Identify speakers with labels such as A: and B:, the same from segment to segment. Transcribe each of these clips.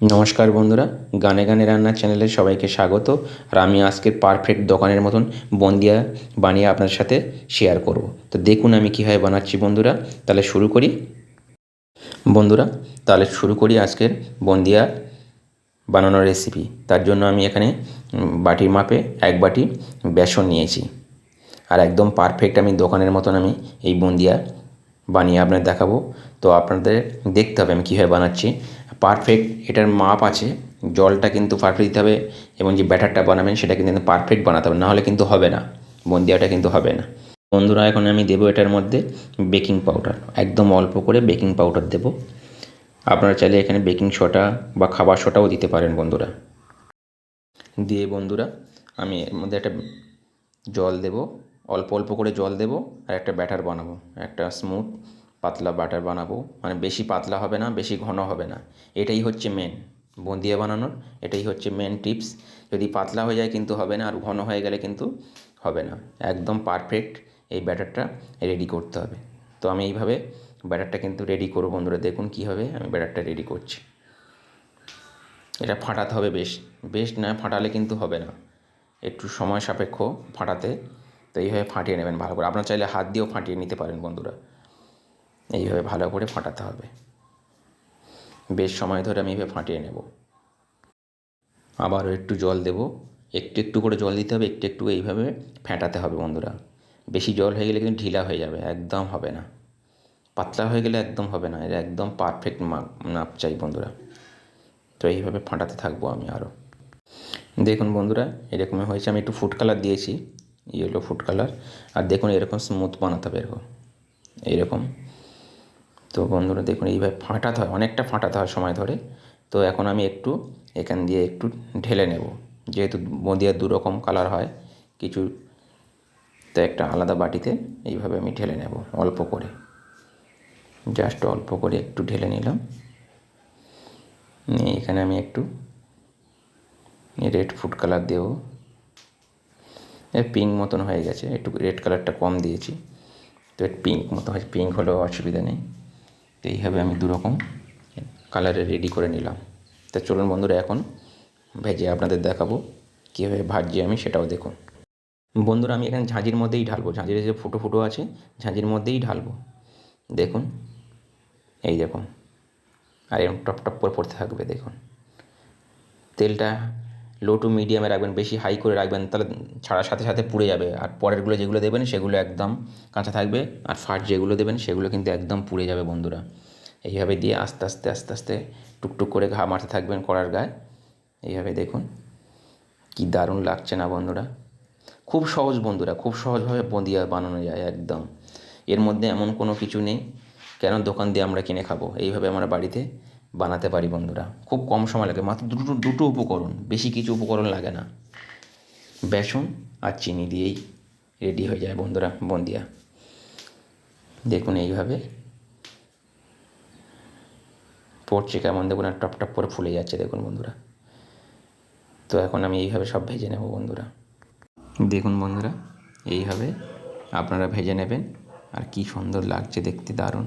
A: নমস্কার বন্ধুরা, গানে গানে রান্নার চ্যানেলে সবাইকে স্বাগত। আর আমি আজকের পারফেক্ট দোকানের মতন বন্দিয়া বানিয়ে আপনার সাথে শেয়ার করব। তো দেখুন আমি কীভাবে বানাচ্ছি বন্ধুরা, তাহলে শুরু করি। বন্ধুরা, তাহলে শুরু করি আজকের বন্দিয়া বানানোর রেসিপি তার জন্য আমি এখানে বাটির মাপে এক বাটি বেসন নিয়েছি। আর একদম পারফেক্ট আমি দোকানের মতন আমি এই বন্দিয়া বানিয়ে আপনাদের দেখাবো। তো আপনাদের দেখতে হবে আমি কীভাবে বানাচ্ছি। পারফেক্ট এটার মাপ আছে, জলটা কিন্তু পারফেক্ট দিতে হবে এবং যে ব্যাটারটা বানাবেন সেটা কিন্তু পারফেক্ট বানাতে হবে, নাহলে কিন্তু হবে না, বুন্দিয়াটা কিন্তু হবে না। বন্ধুরা, এখন আমি দেবো এটার মধ্যে বেকিং পাউডার একদম অল্প করে বেকিং পাউডার দেবো। আপনারা চাইলে এখানে বেকিং সোডা বা খাবার সোডাও দিতে পারেন বন্ধুরা। দিয়ে বন্ধুরা, আমি এর মধ্যে একটা জল দেব, অল্প অল্প করে জল দেব আর একটা ব্যাটার বানাবো, একটা স্মুথ পাতলা ব্যাটার বানাবো। মানে বেশি পাতলা হবে না, বেশি ঘন হবে না। এটাই হচ্ছে মেন বুন্দিয়া বানানোর, এটাই হচ্ছে মেন টিপস যদি পাতলা হয়ে যায় কিন্তু হবে না, আর ঘন হয়ে গেলে কিন্তু হবে না। একদম পারফেক্ট এই ব্যাটারটা রেডি করতে হবে। তো আমি এইভাবে ব্যাটারটা কিন্তু রেডি করব বন্ধুরা, দেখুন কীভাবে আমি ব্যাটারটা রেডি করছি। এটা ফাটাতে হবে বেশ বেশ না ফাটালে কিন্তু হবে না। একটু সময় সাপেক্ষ ফাটাতে। তো এইভাবে ফাটিয়ে নেবেন ভালো করে। আপনার চাইলে হাত দিয়েও ফাটিয়ে নিতে পারেন বন্ধুরা। এইভাবে ভালো করে ফাটাতে হবে। বেশ সময় ধরে আমি এইভাবে ফাটিয়ে নেব। আবারও একটু জল দেব। একটু একটু করে জল দিতে হবে, একটু একটু এইভাবে ফেটাতে হবে বন্ধুরা। বেশি জল হয়ে গেলে কিন্তু ঢিলা হয়ে যাবে, একদম হবে না। পাতলা হয়ে গেলে একদম হবে না, এটা একদম পারফেক্ট মাপ চাই বন্ধুরা। তো এইভাবে ফাটাতে থাকব আমি আরও। দেখুন বন্ধুরা, এরকমই হয়েছে। আমি একটু ফুড কালার দিয়েছি ইয়েলো ফুড কালার আর দেখুন এরকম স্মুথ বানাতে হবে এরকম এইরকম। তো বন্ধুরা দেখুন, এইভাবে ফাটাতে হয় অনেকটা ফাটাতে হয় সময় ধরে। তো এখন আমি একটু এখান দিয়ে একটু ঢেলে নেব। যেহেতু বদিয়ার দুরকম কালার হয়, কিছু তো একটা আলাদা বাটিতে এইভাবে আমি ঢেলে নেব অল্প করে। জাস্ট অল্প করে একটু ঢেলে নিলাম। নিয়ে এখানে আমি একটু রেড ফুড কালার দেবো। পিঙ্ক মতন হয়ে গেছে, একটু রেড কালারটা কম দিয়েছি। তো পিঙ্ক মতো হয় পিঙ্ক হলেও অসুবিধা নেই। তো এইভাবে আমি দুরকম। কালারে রেডি করে নিলাম। তা চলুন বন্ধুরা, এখন ভেজে আপনাদের দেখাবো কীভাবে ভাজছি আমি সেটাও দেখুন। বন্ধুরা, আমি এখানে ঝাঁঝির মধ্যেই ঢালবো। ঝাঁঝির যে ফুটো ফুটো আছে, ঝাঁঝির মধ্যেই ঢালবো। দেখুন, এই দেখুন। আর এরকম টপ টপ করে পড়তে থাকবে, দেখুন। তেলটা লো টু মিডিয়ামে রাখবেন, বেশি হাই করে রাখবেন, তাহলে ছাড়ার সাথে সাথে পুড়ে যাবে। আর পরেরগুলো যেগুলো দেবেন, সেগুলো একদম কাঁচা থাকবে। আর ফাট যেগুলো দেবেন, সেগুলো কিন্তু একদম পুড়ে যাবে বন্ধুরা। এইভাবে দিয়ে আস্তে আস্তে আস্তে আস্তে টুকটুক করে ঘা মারতে থাকবেন কড়ার গায়ে। এইভাবে দেখুন কি দারুণ লাগছে না বন্ধুরা। খুব সহজ বন্ধুরা, খুব সহজভাবে বন্দিয়া বানানো যায় একদম। এর মধ্যে এমন কোনো কিছু নেই। কেন দোকান দিয়ে আমরা কিনে খাব? এইভাবে আমরা বাড়িতে বানাতে পারি বন্ধুরা। খুব কম সময় লাগে, মাত্র দুটো দুটো উপকরণ, বেশি কিছু উপকরণ লাগে না। বেসন আর চিনি দিয়েই রেডি হয়ে যায় বন্ধুরা, বন্দিয়া। দেখুন এইভাবে। পড়ছে কেমন? দেখুন আর টপ টপ করে ফুলে যাচ্ছে, দেখুন বন্ধুরা। তো এখন আমি এইভাবে সব ভেজে নেব বন্ধুরা। দেখুন বন্ধুরা, এইভাবে আপনারা ভেজে নেবেন। আর কি সুন্দর লাগছে দেখতে, দারুণ।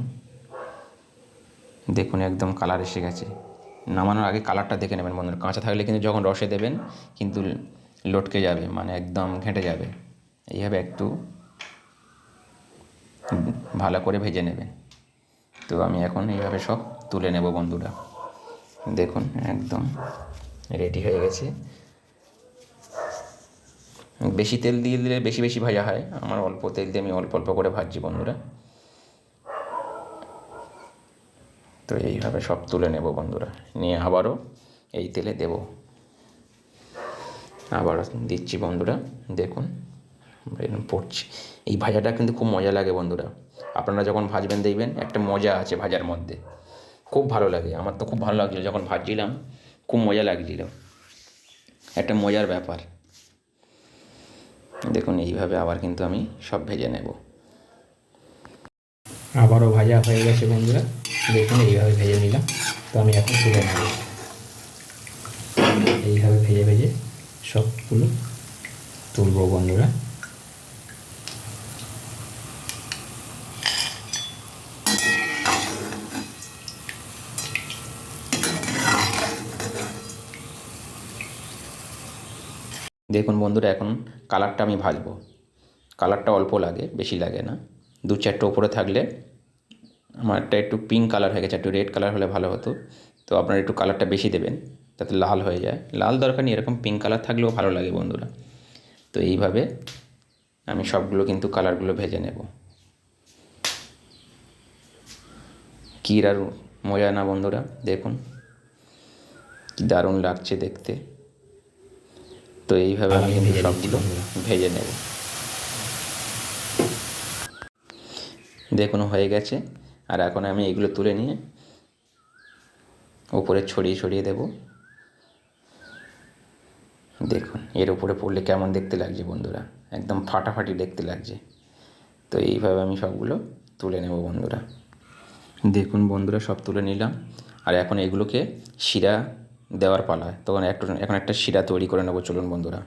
A: দেখুন একদম কালার এসে গেছে। নামানোর আগে কালারটা দেখে নেবেন বন্ধুরা। কাঁচা থাকলে কিন্তু যখন রসে দেবেন, কিন্তু লটকে যাবে মানে একদম ঘেঁটে যাবে। এইভাবে একটু ভালো করে ভেজে নেবেন। তো আমি এখন এইভাবে সব তুলে নেব বন্ধুরা। দেখুন, একদম রেডি হয়ে গেছে। বেশি তেল দিয়ে দিলে বেশি বেশি ভাজা হয়। আমার অল্প তেল দিয়ে আমি অল্প অল্প করে ভাজছি বন্ধুরা। তো এইভাবে সব তুলে নেব বন্ধুরা। নিয়ে আবারও এই তেলে দেব। আবারও দিচ্ছি বন্ধুরা, দেখুন পড়ছে। এই ভাজাটা কিন্তু খুব মজা লাগে বন্ধুরা। আপনারা যখন ভাজবেন দেখবেন, একটা মজা আছে ভাজার মধ্যে। খুব ভালো লাগে, আমার তো খুব ভালো লাগছিল যখন ভাজছিলাম, খুব মজা লাগছিল। একটা মজার ব্যাপার। দেখুন, এইভাবে আবার কিন্তু আমি সব ভেজে নেব।
B: আবারও ভাজা হয়ে গেছে বন্ধুরা। দেখুন এইভাবে ভেজে নিলাম। তো আমি এখন তুলে নেব। এইভাবে ভেজে ভেজে সবগুলো তুলব বন্ধুরা।
A: দেখুন বন্ধুরা, এখন কালারটা আমি ভাজবো। কালারটা অল্প লাগে, বেশি লাগে না। দু চারটে ওপরে থাকলে আমারটা একটু পিঙ্ক কালার হয়ে গেছে একটু রেড কালার হলে ভালো হতো। তো আপনারা একটু কালারটা বেশি দেবেন তাতে লাল হয়ে যায়। লাল দরকার নেই এরকম পিঙ্ক কালার থাকলেও ভালো লাগে বন্ধুরা। তো এইভাবে আমি সবগুলো কিন্তু কালারগুলো ভেজে নেব। কী আর মজা না বন্ধুরা দেখুন। কি দারুণ লাগছে দেখতে। তো এইভাবে আমি কিন্তু সবগুলো ভেজে নেব। দেখুন হয়ে গেছে। আর এখন আমি এগুলো তুলে নিয়ে উপরে ছড়িয়ে ছড়িয়ে দেব। দেখুন, এর উপরে পড়লে কেমন দেখতে লাগছে বন্ধুরা? একদম ফাটাফাটি দেখতে লাগছে। তো এইভাবে আমি সবগুলো তুলে নেব বন্ধুরা। দেখুন বন্ধুরা, সব তুলে নিলাম। আর এখন এগুলোকে শিরা দেওয়ার পালা। তখন একটু, এখন একটা শিরা তৈরি করে নেব। চলুন বন্ধুরা।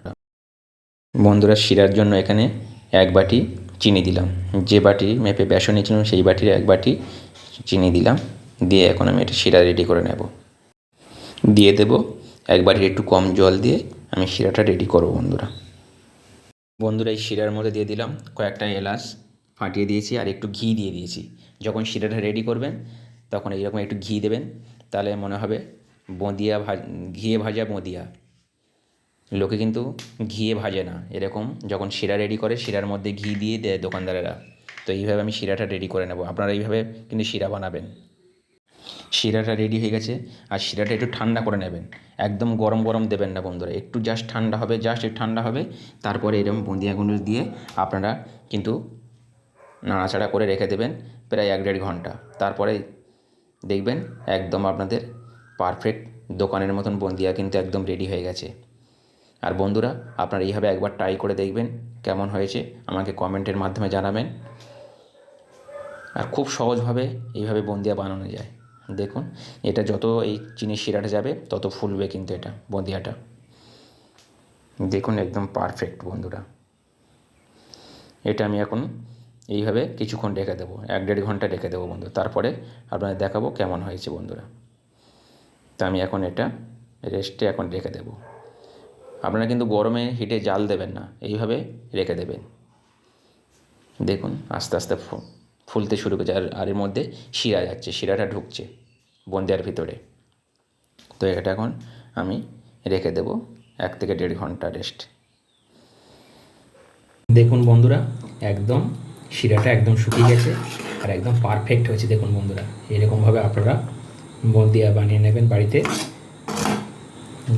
A: বন্ধুরা, শিরার জন্য এখানে এক বাটি চিনি দিলাম। যে বাটি মেপে বেসন নিয়েছিলাম, সেই বাটির এক বাটি চিনি দিলাম। দিয়ে এখন আমি এটা শিরা রেডি করে নেব। দিয়ে দেব এক বাটির একটু কম জল দিয়ে আমি শিরাটা রেডি করব বন্ধুরা। বন্ধুরা, এই শিরার মধ্যে দিয়ে দিলাম কয়েকটা এলাচ ফাটিয়ে দিয়েছি আর একটু ঘি দিয়ে দিয়েছি। যখন শিরাটা রেডি করবেন, তখন এইরকম একটু ঘি দেবেন। তাহলে মনে হবে বঁদিয়া ভা ঘিয়ে ভাজা বঁদিয়া। লোকে কিন্তু ঘিয়ে ভাজে না। এরকম যখন শিরা রেডি করে, শিরার মধ্যে ঘি দিয়ে দেয় দোকানদারেরা। তো এইভাবে আমি শিরাটা রেডি করে নেব। আপনারা এইভাবে কিন্তু শিরা বানাবেন। শিরাটা রেডি হয়ে গেছে আর শিরাটা একটু ঠান্ডা করে নেবেন। একদম গরম গরম দেবেন না বন্ধুরা। একটু জাস্ট ঠান্ডা হবে জাস্ট একটু ঠান্ডা হবে। তারপরে এরকম বুঁদিয়াগুলো দিয়ে আপনারা কিন্তু নাড়াচাড়া করে রেখে দেবেন প্রায় এক দেড় ঘণ্টা। তারপরে দেখবেন একদম আপনাদের পারফেক্ট দোকানের মতন বন্দিয়া কিন্তু একদম রেডি হয়ে গেছে। আর বন্ধুরা, আপনারা এইভাবে একবার ট্রাই করে দেখবেন কেমন হয়েছে। আমাকে কমেন্টের মাধ্যমে জানাবেন। আর খুব সহজভাবে এইভাবে বন্দিয়া বানানো যায়। দেখুন, এটা যত এই চিনির শিরাটা যাবে, তত ফুলবে কিন্তু এটা, বন্দিয়াটা। দেখুন, একদম পারফেক্ট বন্ধুরা। এটা আমি এখন এইভাবে কিছুক্ষণ রেখে দেবো, এক দেড় ঘণ্টা রেখে দেবো বন্ধু। তারপরে আপনাদের দেখাবো কেমন হয়েছে বন্ধুরা। তা আমি এখন এটা রেস্টে এখন রেখে দেবো। আপনারা কিন্তু গরমে হিটে জাল দেবেন না, এইভাবে রেখে দেবেন। দেখুন, আস্তে আস্তে ফুলতে শুরু করেছে, আর আর এর মধ্যে শিরা যাচ্ছে, শিরাটা ঢুকছে বন্দিয়ার ভিতরে। তো এটা এখন আমি রেখে দেব, এক থেকে দেড় ঘণ্টা রেস্ট
B: দেখুন বন্ধুরা, একদম শিরাটা একদম শুকিয়ে গেছে, আর একদম পারফেক্ট হয়েছে। দেখুন বন্ধুরা, এরকমভাবে আপনারা বন্দিয়া বানিয়ে নেবেন বাড়িতে।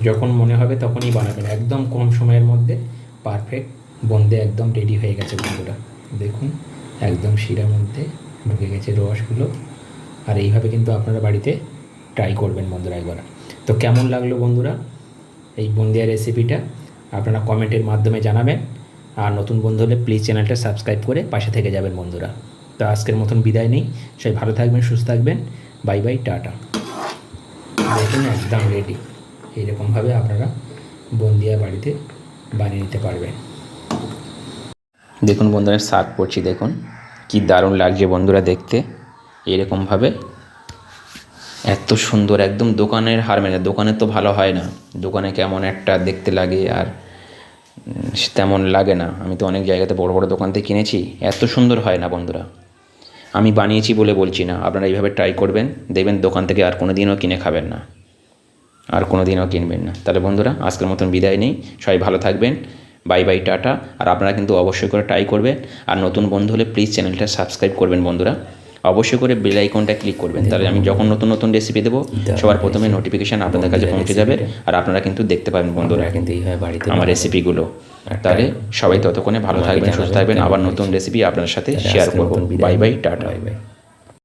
B: যখন মনে হবে তখনই বানাবেন। একদম কম সময়ের মধ্যে পারফেক্ট বন্দে একদম রেডি হয়ে গেছে বন্ধুরা। দেখুন, একদম শিরার মধ্যে ঢুকে গেছে রসগুলো। আর এইভাবে কিন্তু আপনারা বাড়িতে ট্রাই করবেন বন্ধুরা একবার। তো কেমন লাগল বন্ধুরা এই বন্দিয়া রেসিপিটা আপনারা কমেন্টের মাধ্যমে জানাবেন। আর নতুন বন্ধু হলে প্লিজ চ্যানেলটা সাবস্ক্রাইব করে পাশে থেকে যাবেন বন্ধুরা। তো আজকের মতন বিদায় নেই। সবাই ভালো থাকবেন, সুস্থ থাকবেন। Bye bye, tata. দেখুন, একদম রেডি এইরকমভাবে আপনারা বন্দিয়া বাড়িতে বানিয়ে নিতে পারবেন।
A: দেখুন বন্ধুরা শাক করছি, দেখুন। কি দারুণ লাগছে বন্ধুরা দেখতে। এরকমভাবে এত সুন্দর, একদম দোকানের হার মেনে, দোকানে তো ভালো হয় না। দোকানে কেমন একটা দেখতে লাগে আর তেমন লাগে না। আমি তো অনেক জায়গাতে বড় বড় দোকান থেকে কিনেছি, এত সুন্দর হয় না বন্ধুরা। আমি বানিয়েছি বলে বলছি না, আপনারা এইভাবে ট্রাই করবেন, দেখবেন দোকান থেকে আর কোনো দিনও কিনে খাবেন না। আর কোনো দিনও কিনবেন না। তাহলে বন্ধুরা আজকের মতন বিদায় নেই। সবাই ভালো থাকবেন। Bye bye tata. আর আপনারা কিন্তু অবশ্যই করে ট্রাই করবেন। আর নতুন বন্ধু হলে প্লিজ চ্যানেলটা সাবস্ক্রাইব করবেন বন্ধুরা। অবশ্যই করে বেল আইকনটা ক্লিক করবেন। তাহলে আমি যখন নতুন নতুন রেসিপি দেবো সবার প্রথমে নোটিফিকেশান আপনাদের কাছে পৌঁছে যাবে। আর আপনারা কিন্তু দেখতে পাবেন বন্ধুরা
B: কিন্তু এইভাবে বাড়িতে
A: আমার রেসিপিগুলো তাহলে সবাই ততক্ষণে ভালো থাকবেন সুস্থ থাকবেন। আবার নতুন রেসিপি আপনার সাথে শেয়ার করব। Bye bye tata.
B: Bye bye.